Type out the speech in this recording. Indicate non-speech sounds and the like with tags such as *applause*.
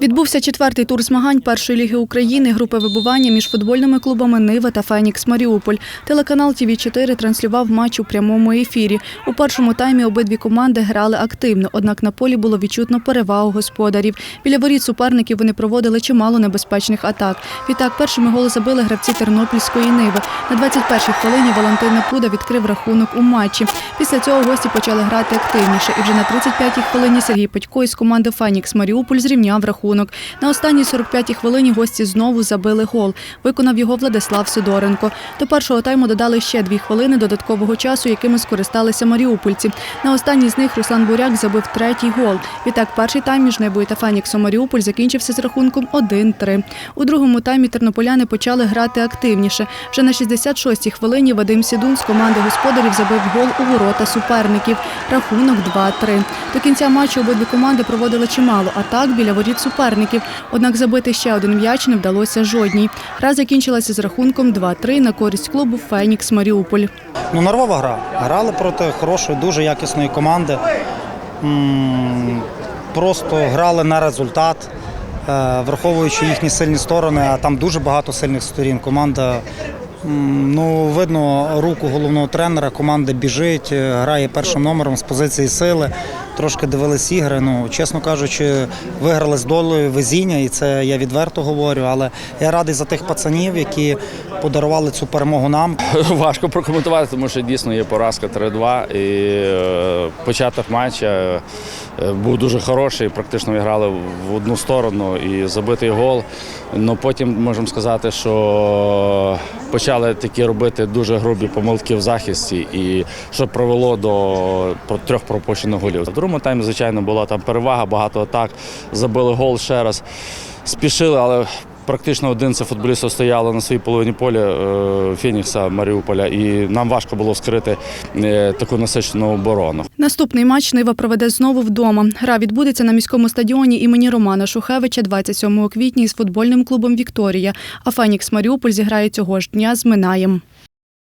Відбувся четвертий тур змагань першої ліги України групи вибування між футбольними клубами Нива та Фенікс Маріуполь. Телеканал ТВ 4 транслював матч у прямому ефірі. У першому таймі обидві команди грали активно, однак на полі було відчутно перевагу господарів. Біля воріт суперників вони проводили чимало небезпечних атак. Відтак першими голи забили гравці Тернопільської Ниви. На 21-й хвилині Валентин Непуда відкрив рахунок у матчі. Після цього гості почали грати активніше. І вже на 35-й хвилині Сергій Петько із команди Фенікс Маріуполь зрівняв рахунок. На останній 45-й хвилині гості знову забили гол. Виконав його Владислав Сидоренко. До першого тайму додали ще дві хвилини додаткового часу, якими скористалися маріупольці. На останній з них Руслан Буряк забив третій гол. Відтак перший тайм між Нивою та Феніксом Маріуполь закінчився з рахунком 1-3. У другому таймі тернополяни почали грати активніше. Вже на 66-й хвилині Вадим Сідун з команди господарів забив гол у ворота суперників. Рахунок 2-3. До кінця матчу обидві команди проводили чимало атак біля воріт суперників. Однак забити ще один м'яч не вдалося жодній. Гра закінчилася з рахунком 2-3 на користь клубу Фенікс Маріуполь. Ну, нервова гра. Грали проти хорошої, дуже якісної команди. Просто грали на результат, е, враховуючи їхні сильні сторони, а там дуже багато сильних сторін. Команда, ну, видно руку головного тренера, команда біжить, е, грає першим номером з позиції сили. Трошки дивились ігри. Ну, чесно кажучи, виграли з долею везіння, і це я відверто говорю. Але я радий за тих пацанів, які подарували цю перемогу нам. *laughs* Важко прокоментувати, тому що дійсно є поразка 3-2. І е, початок матча е, був дуже хороший. Практично ми грали в одну сторону і забитий гол. Ну потім можемо сказати, що почали такі робити дуже грубі помилки в захисті, і що привело до трьох пропущених голів. Другому таймі, звичайно, була там перевага, багато атак. Забили гол ще раз. Спішили, але Практично 11 футболістів стояло на своїй половині поля е, Фенікса Маріуполя, і нам важко було вскрити е, таку насичену оборону. Наступний матч Нива проведе знову вдома. Гра відбудеться на міському стадіоні імені Романа Шухевича 27 квітня із футбольним клубом Вікторія. А Фенікс Маріуполь зіграє цього ж дня з Минаєм.